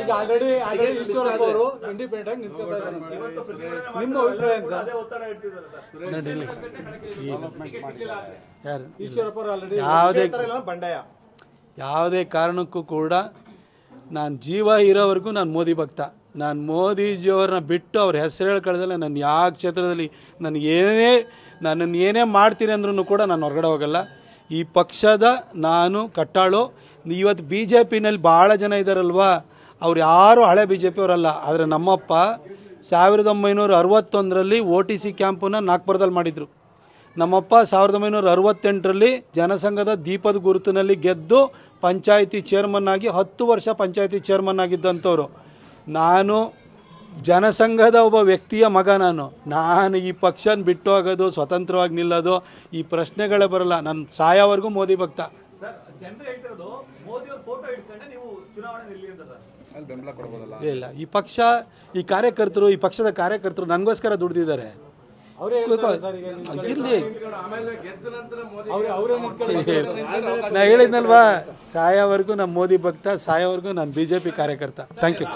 ಈಗ already already Eshwarappa ಅವರು independent ಆಗಿ ನಿಂತ್ಕೊತಾ ಇದ್ದಾರೆ. ನಿಮ್ಮ ಅಭಿಪ್ರಾಯ. ಯಾರು? ಈಶ್ವರಪ್ಪ ಅವರು ಆಲ್ರೆಡಿ ಯಾವುದೇ ಬಂಡಾಯ. ಯಾವುದೇ ಕಾರಣಕ್ಕೂ ಕೂಡ ನಾನು ಜೀವ ಇರೋವರೆಗೂ ನಾನು ಮೋದಿ ಭಕ್ತ. ನಾನು ಮೋದಿಜಿಯವ್ರನ್ನ ಬಿಟ್ಟು ಅವ್ರ ಹೆಸರು ಹೇಳ್ಕೊಳ್ದಲ್ಲ ನಾನು ಯಾವ ಕ್ಷೇತ್ರದಲ್ಲಿ ನನಗೇನೇ ನನ್ನನ್ನು ಏನೇ ಮಾಡ್ತೀನಿ ಅಂದ್ರೂ ಕೂಡ ನಾನು ಹೊರಗಡೆ ಹೋಗಲ್ಲ. ಈ ಪಕ್ಷದ ನಾನು, ಕಟ್ಟಾಳು ಇವತ್ತು ಬಿ ಜೆ ಪಿನಲ್ಲಿ ಭಾಳ ಜನ ಇದ್ದಾರಲ್ವ ಅವ್ರು ಯಾರು ಹಳೆ ಬಿ ಜೆ ಪಿಯವರಲ್ಲ ಆದರೆ ನಮ್ಮಪ್ಪ ಸಾವಿರದ ಒಂಬೈನೂರ ಅರವತ್ತೊಂದರಲ್ಲಿ ಓ ಟಿ ಸಿ ಕ್ಯಾಂಪನ್ನು ನಾಗ್ಪುರದಲ್ಲಿ ಮಾಡಿದರು. ನಮ್ಮಪ್ಪ ಸಾವಿರದ ಒಂಬೈನೂರ ಅರವತ್ತೆಂಟರಲ್ಲಿ ಜನಸಂಘದ ದೀಪದ ಗುರುತಿನಲ್ಲಿ ಗೆದ್ದು ಪಂಚಾಯಿತಿ ಚೇರ್ಮನ್ ಆಗಿ ಹತ್ತು ವರ್ಷ ಪಂಚಾಯಿತಿ ಚೇರ್ಮನ್ ಆಗಿದ್ದಂಥವ್ರು. ನಾನು ಜನಸಂಘದ ಒಬ್ಬ ವ್ಯಕ್ತಿಯ ಮಗ ನಾನು. ನಾನು ಈ ಪಕ್ಷನ ಬಿಟ್ಟು ಹೋಗೋದು ಸ್ವತಂತ್ರವಾಗಿ ನಿಲ್ಲೋದು ಈ ಪ್ರಶ್ನೆಗಳೇ ಬರಲ್ಲ. ನನ್ನ ಸಾಯೋವರೆಗೂ ಮೋದಿ ಭಕ್ತ. ಜನರು ಹೇಳ್ತಿರೋದು ಮೋದಿ ಫೋಟೋ ಇಟ್ಕೊಂಡೆ ನೀವು ಚುನಾವಣೆ ನಿಲ್ಲಿ ಅಂತ ಸರ್. ಇಲ್ಲ. ಈ ಪಕ್ಷ ಈ ಕಾರ್ಯಕರ್ತರು ಈ ಪಕ್ಷದ ಕಾರ್ಯಕರ್ತರು ನನಗೋಸ್ಕರ ದುಡ್ದಿದ್ದಾರೆ. ನಿಂತ್ಕೊಂಡು ನಾ ಹೇಳಿದ್ನಲ್ವಾ ಸಾಯೋವರೆಗೂ ನಮ್ಮ ಮೋದಿ ಭಕ್ತ ಸಾಯೋವರೆಗೂ ನಾನು ಬಿ ಜೆ ಪಿ ಕಾರ್ಯಕರ್ತ ಥ್ಯಾಂಕ್ ಯು